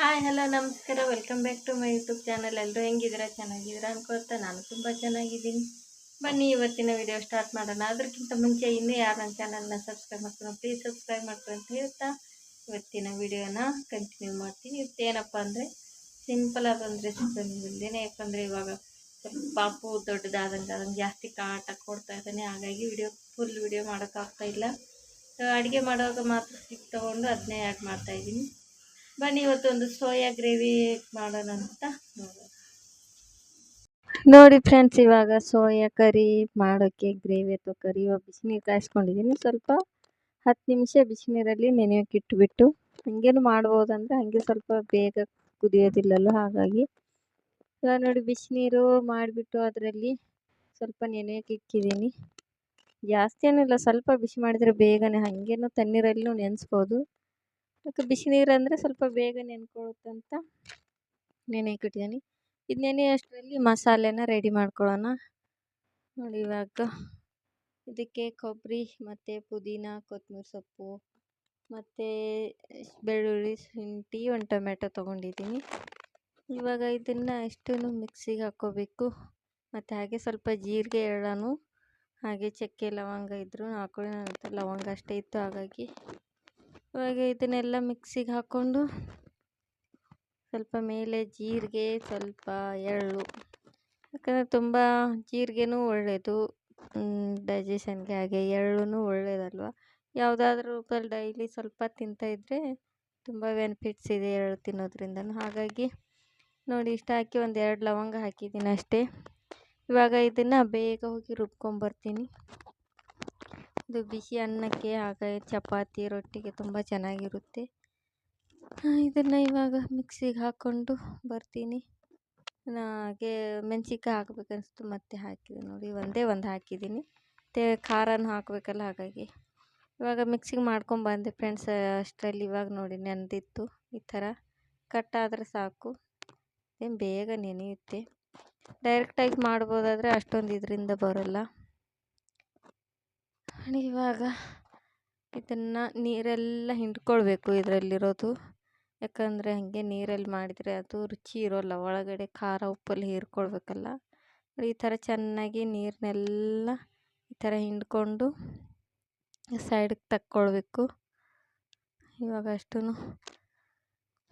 Hi, hello, ನಮಸ್ಕಾರ. Welcome back to my YouTube channel ಎಲ್ಲರೂ ಹೆಂಗಿದ್ದೀರಾ? ಚೆನ್ನಾಗಿದ್ದೀರಾ ಅನ್ಕೋತಾ ನಾನು ತುಂಬ ಚೆನ್ನಾಗಿದ್ದೀನಿ. ಬನ್ನಿ, ಇವತ್ತಿನ ವಿಡಿಯೋ ಸ್ಟಾರ್ಟ್ ಮಾಡೋಣ. ಅದಕ್ಕಿಂತ ಮುಂಚೆ ಇನ್ನೂ ಯಾರು ನನ್ನ ಚಾನಲ್ನ ಸಬ್ಸ್ಕ್ರೈಬ್ ಮಾಡ್ಕೊಂಡು ಪ್ಲೀಸ್ ಸಬ್ಸ್ಕ್ರೈಬ್ ಮಾಡ್ಕೊಂಡು ಅಂತ ಹೇಳ್ತಾ ಇವತ್ತಿನ ವಿಡಿಯೋನ ಕಂಟಿನ್ಯೂ ಮಾಡ್ತೀನಿ. ಇವತ್ತೇನಪ್ಪ ಅಂದರೆ ಸಿಂಪಲ್ ಆದ ಒಂದು ರೆಸಿಪಿ ಬಂದಿದ್ದೇನೆ ಯಾಕಂದರೆ ಇವಾಗ ಸ್ವಲ್ಪ ಪಾಪು ದೊಡ್ಡದಾದಂಗೆ ಅದನ್ನು ಜಾಸ್ತಿ ಕಾಟ ಕೊಡ್ತಾ ಇದ್ದಾನೆ. ಹಾಗಾಗಿ ವಿಡಿಯೋ ಫುಲ್ ವಿಡಿಯೋ ಮಾಡೋಕ್ಕಾಗ್ತಾ ಇಲ್ಲ. ಅಡುಗೆ ಮಾಡುವಾಗ ಮಾತ್ರ ಸಿಕ್ ತೊಗೊಂಡು ಅದನ್ನೇ ಆ್ಯಡ್ ಮಾಡ್ತಾಯಿದ್ದೀನಿ ಬನ್ನಿ ಇವತ್ತು ಒಂದು ಸೋಯಾ ಗ್ರೇವಿ ಮಾಡೋಣ ಅಂತ ನೋಡೋಣ. ನೋಡಿ ಫ್ರೆಂಡ್ಸ್, ಇವಾಗ ಸೋಯಾ ಕರಿ ಮಾಡೋಕ್ಕೆ ಗ್ರೇವಿ ಅಥವಾ ಕರಿ ಬಿಸಿನೀರು ಕಾಯಿಸ್ಕೊಂಡಿದ್ದೀನಿ. ಸ್ವಲ್ಪ ಹತ್ತು ನಿಮಿಷ ಬಿಸಿನೀರಲ್ಲಿ ನೆನೆಯೋಕೆ ಇಟ್ಟುಬಿಟ್ಟು ಹಂಗೇನು ಅಂದರೆ ಹಾಗೆ ಸ್ವಲ್ಪ ಬೇಗ ಕುದಿಯೋದಿಲ್ಲಲ್ಲ ಹಾಗಾಗಿ. ಇವಾಗ ನೋಡಿ ಬಿಸಿನೀರು ಮಾಡಿಬಿಟ್ಟು ಅದರಲ್ಲಿ ಸ್ವಲ್ಪ ನೆನೆಯೋಕೆ ಇಕ್ಕಿದ್ದೀನಿ. ಜಾಸ್ತಿ ಏನಿಲ್ಲ, ಸ್ವಲ್ಪ ಬಿಸಿ ಮಾಡಿದರೆ ಬೇಗನೆ, ಹಾಗೇನು ತಣ್ಣೀರಲ್ಲೂ ನೆನೆಸ್ಬೋದು. ಅದಕ್ಕೆ ಬಿಸಿನೀರು ಅಂದರೆ ಸ್ವಲ್ಪ ಬೇಗ ನೆನ್ಕೊಳ್ಳುತ್ತಂತ ನೆನೆಯಕ್ಕೆ ಇಟ್ಟಿದ್ದೀನಿ ಇದು ನೆನೆಯೋಷ್ಟರಲ್ಲಿ ಮಸಾಲೆನ ರೆಡಿ ಮಾಡ್ಕೊಳ್ಳೋಣ ನೋಡಿ ಇವಾಗ ಇದಕ್ಕೆ ಕೊಬ್ಬರಿ ಮತ್ತು ಪುದೀನ ಕೊತ್ತಂಬರಿ ಸೊಪ್ಪು, ಮತ್ತು ಬೆಳ್ಳುಳ್ಳಿ, ಶುಂಠಿ, ಒಂದು ಟೊಮೆಟೊ ತೊಗೊಂಡಿದ್ದೀನಿ. ಇವಾಗ ಇದನ್ನು ಎಷ್ಟೂ ಮಿಕ್ಸಿಗೆ ಹಾಕ್ಕೋಬೇಕು, ಮತ್ತು ಹಾಗೆ ಸ್ವಲ್ಪ ಜೀರಿಗೆ ಎಳ್ಳನು, ಹಾಗೆ ಚಕ್ಕೆ ಲವಂಗ ಇದ್ದರೂ ಹಾಕೊಳ್ಳಿ ಹತ್ರ ಲವಂಗ ಅಷ್ಟೇ ಇತ್ತು, ಹಾಗಾಗಿ ಇವಾಗ ಇದನ್ನೆಲ್ಲ ಮಿಕ್ಸಿಗೆ ಹಾಕ್ಕೊಂಡು ಸ್ವಲ್ಪ ಮೇಲೆ ಜೀರಿಗೆ, ಸ್ವಲ್ಪ ಎಳ್ಳು. ಯಾಕಂದರೆ ತುಂಬ ಜೀರಿಗೆನೂ ಒಳ್ಳೆಯದು ಡೈಜೆಷನ್ಗೆ ಹಾಗೆ ಎಳ್ಳು ಒಳ್ಳೆಯದಲ್ವ ಯಾವುದಾದ್ರೂ ರೂಪದಲ್ಲಿ ಡೈಲಿ ಸ್ವಲ್ಪ ತಿಂತಾಯಿದ್ರೆ ತುಂಬ ಬೆನಿಫಿಟ್ಸ್ ಇದೆ ಎಳ್ಳು ತಿನ್ನೋದ್ರಿಂದ ಹಾಗಾಗಿ ನೋಡಿ, ಇಷ್ಟ ಹಾಕಿ ಒಂದು ಎರಡು ಲವಂಗ ಹಾಕಿದ್ದೀನಿ ಅಷ್ಟೇ. ಇವಾಗ ಇದನ್ನು ಬೇಗ ಹೋಗಿ ರುಬ್ಕೊಂಬರ್ತೀನಿ. ಇದು ಬಿಸಿ ಅನ್ನಕ್ಕೆ ಹಾಗೆ ಚಪಾತಿ ರೊಟ್ಟಿಗೆ ತುಂಬ ಚೆನ್ನಾಗಿರುತ್ತೆ. ಇದನ್ನು ಇವಾಗ ಮಿಕ್ಸಿಗೆ ಹಾಕ್ಕೊಂಡು ಬರ್ತೀನಿ. ಹಾಗೆ ಮೆಣಸಿನ್ಕಾಯಿ ಹಾಕಬೇಕನ್ನಿಸ್ತು, ಮತ್ತೆ ಹಾಕಿದೆ ನೋಡಿ, ಒಂದೇ ಒಂದು ಹಾಕಿದ್ದೀನಿ. ಮತ್ತು ಖಾರನೂ ಹಾಕಬೇಕಲ್ಲ ಹಾಗಾಗಿ. ಇವಾಗ ಮಿಕ್ಸಿಗೆ ಮಾಡ್ಕೊಂಬಂದೆ ಫ್ರೆಂಡ್ಸ್, ಅಷ್ಟರಲ್ಲಿ ಇವಾಗ ನೋಡಿ ನೆನೆದಿತ್ತು ಈ ಥರ. ಕಟ್ ಆದರೆ ಸಾಕು. ಏನು ಬೇಗ ನೆನೆಯುತ್ತೆ. ಡೈರೆಕ್ಟಾಗಿ ಮಾಡ್ಬೋದಾದರೆ ಅಷ್ಟೊಂದು ಇದರಿಂದ ಬರೋಲ್ಲ. ಇವಾಗ ಇದನ್ನು ನೀರೆಲ್ಲ ಹಿಂಡ್ಕೊಳ್ಬೇಕು ಇದರಲ್ಲಿರೋದು. ಯಾಕಂದರೆ ಹಾಗೆ ನೀರಲ್ಲಿ ಮಾಡಿದರೆ ಅದು ರುಚಿ ಇರೋಲ್ಲ. ಒಳಗಡೆ ಖಾರ ಉಪ್ಪಲ್ಲಿ ಹೀರ್ಕೊಳ್ಬೇಕಲ್ಲ. ಈ ಥರ ಚೆನ್ನಾಗಿ ನೀರನ್ನೆಲ್ಲ ಈ ಥರ ಹಿಂಡ್ಕೊಂಡು ಸೈಡಿಗೆ ತಕ್ಕೊಳ್ಬೇಕು. ಇವಾಗ ಅಷ್ಟೂ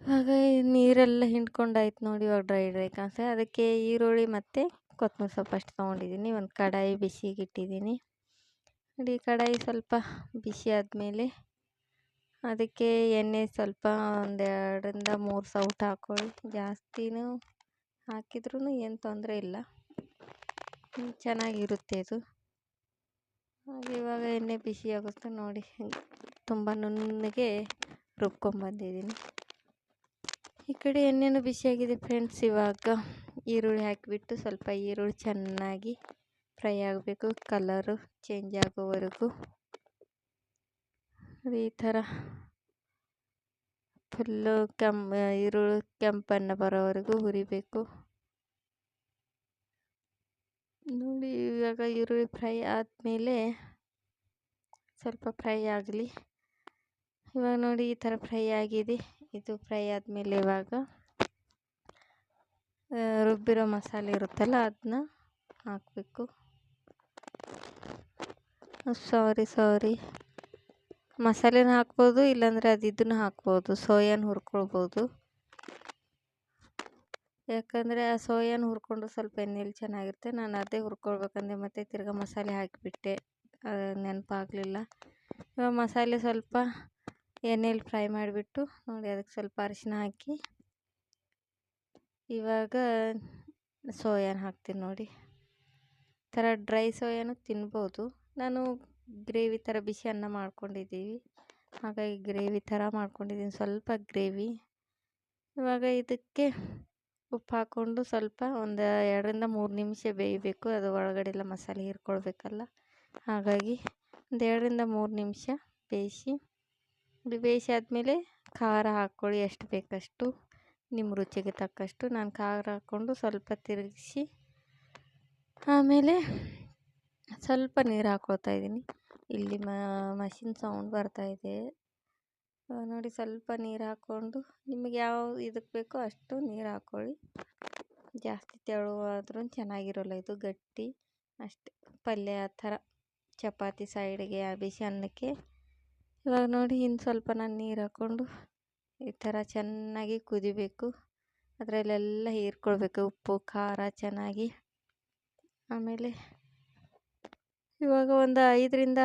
ಇವಾಗ ನೀರೆಲ್ಲ ಹಿಂಡ್ಕೊಂಡಾಯ್ತು ನೋಡಿ ಇವಾಗ ಡ್ರೈ ಡ್ರೈ ಕಾಣಿಸ್ತದೆ ಅದಕ್ಕೆ ಈರುಳ್ಳಿ ಮತ್ತು ಕೊತ್ತಂಬರಿ ಸೊಪ್ಪು ಅಷ್ಟು ತೊಗೊಂಡಿದ್ದೀನಿ. ಒಂದು ಕಡಾಯಿ ಬಿಸಿಗೆ ನೋಡಿ ಕಡಾಯಿ ಸ್ವಲ್ಪ ಬಿಸಿ ಆದಮೇಲೆ ಅದಕ್ಕೆ ಎಣ್ಣೆ ಸ್ವಲ್ಪ ಒಂದು ಎರಡರಿಂದ ಮೂರು ಸೌಟು ಹಾಕ್ಕೊಳ್ಳಿ. ಜಾಸ್ತಿನೂ ಹಾಕಿದ್ರೂ ಏನು ತೊಂದರೆ ಇಲ್ಲ. ಚೆನ್ನಾಗಿರುತ್ತೆ ಇದು. ಇವಾಗ ಎಣ್ಣೆ ಬಿಸಿ ಆಗುತ್ತೆ ನೋಡಿ. ತುಂಬ ನುಣ್ಣಗೆ ರುಬ್ಕೊಂಬಂದಿದ್ದೀನಿ ಈ ಕಡೆ ಎಣ್ಣೆನೂ ಬಿಸಿಯಾಗಿದೆ ಫ್ರೆಂಡ್ಸ್. ಇವಾಗ ಈರುಳ್ಳಿ ಹಾಕಿಬಿಟ್ಟು ಸ್ವಲ್ಪ ಈರುಳ್ಳಿ ಚೆನ್ನಾಗಿ ಫ್ರೈ ಆಗಬೇಕು, ಕಲರು ಚೇಂಜ್ ಆಗೋವರೆಗೂ. ಈ ಥರ. ಫುಲ್ಲು ಕೆಂಪ್ ಈರುಳ್ಳಿ ಕೆಂಪನ್ನು ಬರೋವರೆಗೂ ಹುರಿಬೇಕು. ನೋಡಿ, ಇವಾಗ ಈರುಳ್ಳಿ ಫ್ರೈ ಆದಮೇಲೆ ಸ್ವಲ್ಪ ಫ್ರೈ ಆಗಲಿ. ಇವಾಗ ನೋಡಿ ಈ ಥರ ಫ್ರೈ ಆಗಿದೆ. ಇದು ಫ್ರೈ ಆದಮೇಲೆ ಇವಾಗ ರುಬ್ಬಿರೋ ಮಸಾಲೆ ಇರುತ್ತಲ್ಲ, ಅದನ್ನ ಹಾಕಬೇಕು. ಸಾರಿ ಸಾರಿ ಮಸಾಲೆನ ಹಾಕ್ಬೋದು, ಇಲ್ಲಾಂದರೆ ಅದು ಹಾಕ್ಬೋದು. ಸೋಯಾನ ಹುರ್ಕೊಳ್ಬೋದು. ಯಾಕಂದರೆ ಆ ಸೋಯಾನ ಹುರ್ಕೊಂಡು ಸ್ವಲ್ಪ ಎಣ್ಣೆಲಿ ಚೆನ್ನಾಗಿರುತ್ತೆ. ನಾನು ಅದೇ ಹುರ್ಕೊಳ್ಬೇಕಂದ್ರೆ ಮತ್ತೆ ತಿರ್ಗಿ ಮಸಾಲೆ ಹಾಕಿಬಿಟ್ಟೆ. ನೆನಪಾಗಲಿಲ್ಲ. ಇವಾಗ ಮಸಾಲೆ ಸ್ವಲ್ಪ ಎಣ್ಣೆಲಿ ಫ್ರೈ ಮಾಡಿಬಿಟ್ಟು, ನೋಡಿ ಅದಕ್ಕೆ ಸ್ವಲ್ಪ ಅರಿಶಿನ ಹಾಕಿ. ಇವಾಗ ಸೋಯಾನ ಹಾಕ್ತೀನಿ ನೋಡಿ. ಥರ ಡ್ರೈ ಸೋಯಾನು ತಿನ್ಬೋದು. ನಾನು ಗ್ರೇವಿ ಥರ ಬಿಸಿ ಅನ್ನ ಮಾಡ್ಕೊಂಡಿದ್ದೀವಿ. ಹಾಗಾಗಿ ಗ್ರೇವಿ ಥರ ಮಾಡ್ಕೊಂಡಿದ್ದೀನಿ. ಸ್ವಲ್ಪ ಗ್ರೇವಿ. ಇವಾಗ ಇದಕ್ಕೆ ಉಪ್ಪು ಹಾಕ್ಕೊಂಡು ಸ್ವಲ್ಪ ಒಂದು ಎರಡರಿಂದ ಮೂರು ನಿಮಿಷ ಬೇಯಬೇಕು. ಅದು ಒಳಗಡೆ ಎಲ್ಲ ಮಸಾಲೆ ಹೀರ್ಕೊಳ್ಬೇಕಲ್ಲ. ಹಾಗಾಗಿ ಒಂದು ಎರಡರಿಂದ ಮೂರು ನಿಮಿಷ ಬೇಯಿಸಿ ಬೇಯಿಸಿ ಆದಮೇಲೆ ಖಾರ ಹಾಕ್ಕೊಳ್ಳಿ ಎಷ್ಟು ಬೇಕಷ್ಟು, ನಿಮ್ಮ ರುಚಿಗೆ ತಕ್ಕಷ್ಟು. ನಾನು ಖಾರ ಹಾಕ್ಕೊಂಡು ಸ್ವಲ್ಪ ತಿರುಗಿಸಿ, ಆಮೇಲೆ ಸ್ವಲ್ಪ ನೀರು ಹಾಕ್ಕೊಳ್ತಾ ಇದ್ದೀನಿ. ಇಲ್ಲಿ ಮಷಿನ್ ಸೌಂಡ್ ಬರ್ತಾಯಿದೆ ನೋಡಿ ಸ್ವಲ್ಪ ನೀರು ಹಾಕ್ಕೊಂಡು ನಿಮಗೆ ಯಾವ ಇದಕ್ಕೆ ಬೇಕೋ ಅಷ್ಟು ನೀರು ಹಾಕ್ಕೊಳ್ಳಿ ಜಾಸ್ತಿ ತೆಳುವಾದ್ರೂ ಚೆನ್ನಾಗಿರೋಲ್ಲ ಇದು ಗಟ್ಟಿ. ಅಷ್ಟೆ, ಪಲ್ಯ ಆ ಥರ. ಚಪಾತಿ ಸೈಡ್ಗೆ ಬಿಸಿ ಅನ್ನಕ್ಕೆ. ಇವಾಗ ನೋಡಿ, ಇನ್ನು ಸ್ವಲ್ಪ ನಾನು ನೀರು ಹಾಕ್ಕೊಂಡು ಈ ಥರ ಚೆನ್ನಾಗಿ ಕುದಿಬೇಕು. ಅದರಲ್ಲೆಲ್ಲ ಹೀರ್ಕೊಳ್ಬೇಕು. ಉಪ್ಪು, ಖಾರ ಚೆನ್ನಾಗಿ. ಆಮೇಲೆ ಇವಾಗ ಒಂದು ಐದರಿಂದ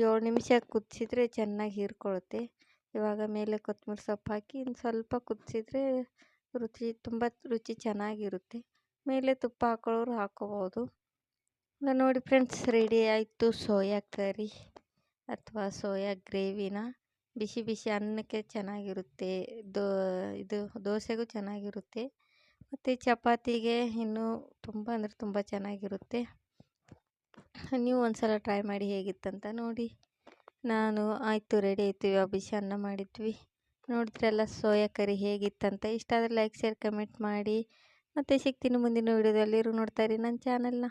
ಏಳು ನಿಮಿಷ ಕುದಿಸಿದ್ರೆ ಚೆನ್ನಾಗಿ ಹೀರ್ಕೊಳ್ಳುತ್ತೆ. ಇವಾಗ ಮೇಲೆ ಕೊತ್ತಂಬರಿ ಸೊಪ್ಪು ಹಾಕಿ ಇನ್ನು ಸ್ವಲ್ಪ ಕುದಿಸಿದ್ರೆ ರುಚಿ ತುಂಬ ರುಚಿ ಚೆನ್ನಾಗಿರುತ್ತೆ. ಮೇಲೆ ತುಪ್ಪ ಹಾಕೊಳ್ಳೋರು ಹಾಕ್ಕೋಬೋದು ನೋಡಿ ಫ್ರೆಂಡ್ಸ್, ರೆಡಿ ಆಯಿತು ಸೋಯಾ ಕರಿ ಅಥವಾ ಸೋಯಾ ಗ್ರೇವಿನ. ಬಿಸಿ ಬಿಸಿ ಅನ್ನಕ್ಕೆ ಚೆನ್ನಾಗಿರುತ್ತೆ. ದೋ ಇದು ದೋಸೆಗೂ ಚೆನ್ನಾಗಿರುತ್ತೆ. ಮತ್ತು ಚಪಾತಿಗೆ ಇನ್ನೂ ತುಂಬ ಅಂದರೆ ತುಂಬ ಚೆನ್ನಾಗಿರುತ್ತೆ. ನೀವು ಒಂದು ಸಲ ಟ್ರೈ ಮಾಡಿ ಹೇಗಿತ್ತಂತ ನೋಡಿ. ನಾನು ಆಯಿತು ರೆಡಿ ಆಯಿತು ಇವಾಗ ಅನ್ನ ಮಾಡಿದ್ವಿ. ನೋಡಿದ್ರೆಲ್ಲ ಸೋಯಾ ಕರಿ ಹೇಗಿತ್ತಂತ. ಇಷ್ಟ ಆದರೆ ಲೈಕ್ ಶೇರ್ ಕಮೆಂಟ್ ಮಾಡಿ. ಮತ್ತು ಸಿಗ್ತೀನಿ ಮುಂದಿನ ವೀಡಿಯೋದಲ್ಲಿ ನೋಡ್ತಾ ಇರಿ ನನ್ನ ಚಾನಲ್ನ